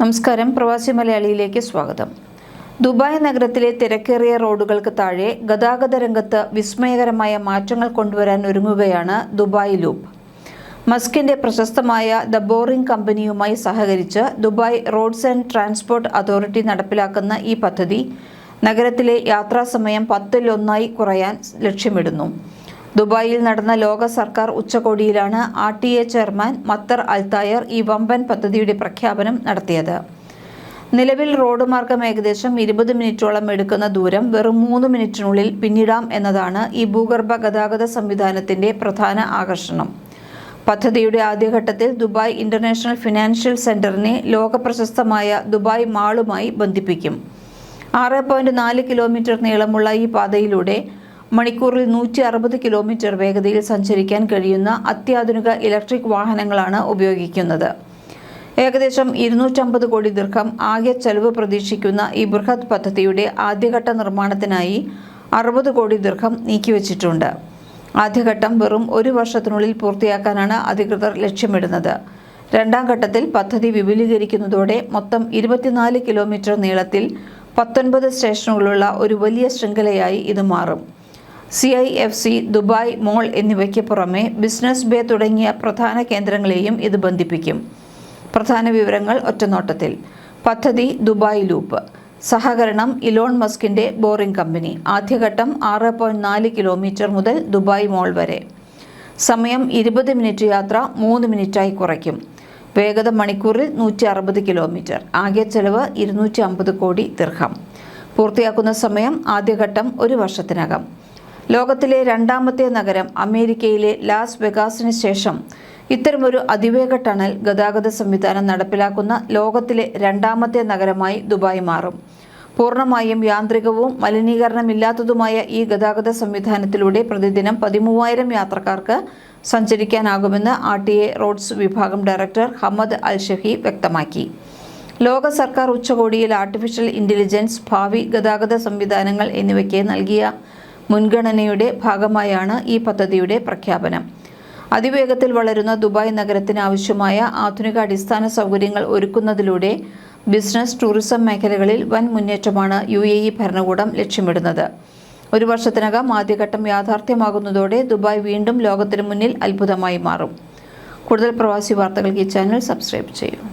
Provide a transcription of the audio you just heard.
നമസ്കാരം. പ്രവാസി മലയാളിയിലേക്ക് സ്വാഗതം. ദുബായ് നഗരത്തിലെ തിരക്കേറിയ റോഡുകൾക്ക് താഴെ ഗതാഗത രംഗത്ത് വിസ്മയകരമായ മാറ്റങ്ങൾ കൊണ്ടുവരാൻ ഒരുങ്ങുകയാണ് ദുബായ് ലൂപ്പ്. മസ്കിന്റെ പ്രശസ്തമായ ദ ബോറിംഗ് കമ്പനിയുമായി സഹകരിച്ച് Dubai Roads and Transport Authority നടപ്പിലാക്കുന്ന ഈ പദ്ധതി നഗരത്തിലെ യാത്രാസമയം പത്തിലൊന്നായി കുറയാൻ ലക്ഷ്യമിടുന്നു. ദുബായിൽ നടന്ന ലോക സർക്കാർ ഉച്ചകോടിയിലാണ് R T A chairman Mattar Al Tayer ഈ വമ്പൻ പദ്ധതിയുടെ പ്രഖ്യാപനം നടത്തിയത്. നിലവിൽ റോഡ് മാർഗം ഏകദേശം ഇരുപത് മിനിറ്റോളം എടുക്കുന്ന ദൂരം വെറും മൂന്ന് മിനിറ്റിനുള്ളിൽ പിന്നിടാം എന്നതാണ് ഈ ഭൂഗർഭ ഗതാഗത സംവിധാനത്തിന്റെ പ്രധാന ആകർഷണം. പദ്ധതിയുടെ ആദ്യഘട്ടത്തിൽ ദുബായ് ഇന്റർനാഷണൽ ഫിനാൻഷ്യൽ സെന്ററിനെ ലോകപ്രശസ്തമായ ദുബായ് മാളുമായി ബന്ധിപ്പിക്കും. ആറ് പോയിന്റ് നാല് കിലോമീറ്റർ നീളമുള്ള ഈ പാതയിലൂടെ മണിക്കൂറിൽ നൂറ്റി അറുപത് കിലോമീറ്റർ വേഗതയിൽ സഞ്ചരിക്കാൻ കഴിയുന്ന അത്യാധുനിക ഇലക്ട്രിക് വാഹനങ്ങളാണ് ഉപയോഗിക്കുന്നത്. ഏകദേശം ഇരുന്നൂറ്റമ്പത് കോടി ദീർഘം ആകെ ചെലവ് പ്രതീക്ഷിക്കുന്ന ഈ ബൃഹത് പദ്ധതിയുടെ ആദ്യഘട്ട നിർമ്മാണത്തിനായി അറുപത് കോടി ദീർഘം നീക്കിവച്ചിട്ടുണ്ട്. ആദ്യഘട്ടം വെറും ഒരു വർഷത്തിനുള്ളിൽ പൂർത്തിയാക്കാനാണ് അധികൃതർ ലക്ഷ്യമിടുന്നത്. രണ്ടാം ഘട്ടത്തിൽ പദ്ധതി വിപുലീകരിക്കുന്നതോടെ മൊത്തം ഇരുപത്തിനാല് കിലോമീറ്റർ നീളത്തിൽ പത്തൊൻപത് സ്റ്റേഷനുകളുള്ള ഒരു വലിയ ശൃംഖലയായി ഇത് മാറും. C I F C Dubai Mall എന്നിവയ്ക്ക് പുറമെ ബിസിനസ് ബേ തുടങ്ങിയ പ്രധാന കേന്ദ്രങ്ങളെയും ഇത് ബന്ധിപ്പിക്കും. പ്രധാന വിവരങ്ങൾ ഒറ്റനോട്ടത്തിൽ. പദ്ധതി ദുബായ് ലൂപ്പ്. സഹകരണം ഇലോൺ മസ്കിന്റെ ബോറിംഗ് കമ്പനി. ആദ്യഘട്ടം ആറ് പോയിന്റ് നാല് കിലോമീറ്റർ മുതൽ ദുബായ് മോൾ വരെ. സമയം ഇരുപത് മിനിറ്റ് യാത്ര മൂന്ന് മിനിറ്റായി കുറയ്ക്കും. വേഗത മണിക്കൂറിൽ നൂറ്റി അറുപത് കിലോമീറ്റർ. ആകെ ചെലവ് ഇരുന്നൂറ്റി അമ്പത് കോടി ദീർഘം. പൂർത്തിയാക്കുന്ന സമയം ആദ്യഘട്ടം ഒരു വർഷത്തിനകം. ലോകത്തിലെ രണ്ടാമത്തെ നഗരം അമേരിക്കയിലെ ലാസ് വെഗാസിന് ശേഷം ഇത്തരമൊരു അതിവേഗ ടണൽ ഗതാഗത സംവിധാനം നടപ്പിലാക്കുന്ന ലോകത്തിലെ രണ്ടാമത്തെ നഗരമായി ദുബായ് മാറും. പൂർണമായും യാന്ത്രികവും മലിനീകരണമില്ലാത്തതുമായ ഈ ഗതാഗത സംവിധാനത്തിലൂടെ പ്രതിദിനം പതിമൂവായിരം യാത്രക്കാർക്ക് സഞ്ചരിക്കാനാകുമെന്ന് ആർ ടി എ റോഡ്സ് വിഭാഗം ഡയറക്ടർ ഹമ്മദ് അൽ ഷഹി വ്യക്തമാക്കി. ലോക സർക്കാർ ഉച്ചകോടിയിൽ ആർട്ടിഫിഷ്യൽ ഇന്റലിജൻസ് ഭാവി ഗതാഗത സംവിധാനങ്ങൾ എന്നിവയ്ക്ക് നൽകിയ മുൻഗണനയുടെ ഭാഗമായാണ് ഈ പദ്ധതിയുടെ പ്രഖ്യാപനം. അതിവേഗത്തിൽ വളരുന്ന ദുബായ് നഗരത്തിന് ആവശ്യമായ ആധുനിക അടിസ്ഥാന സൗകര്യങ്ങൾ ഒരുക്കുന്നതിലൂടെ ബിസിനസ് ടൂറിസം മേഖലകളിൽ വൻ മുന്നേറ്റമാണ് യു എ ഇ ഭരണകൂടം ലക്ഷ്യമിടുന്നത്. ഒരു വർഷത്തിനകം ആദ്യഘട്ടം യാഥാർത്ഥ്യമാകുന്നതോടെ ദുബായ് വീണ്ടും ലോകത്തിന് മുന്നിൽ അത്ഭുതമായി മാറും. കൂടുതൽ പ്രവാസി വാർത്തകൾക്ക് ഈ ചാനൽ സബ്സ്ക്രൈബ് ചെയ്യൂ.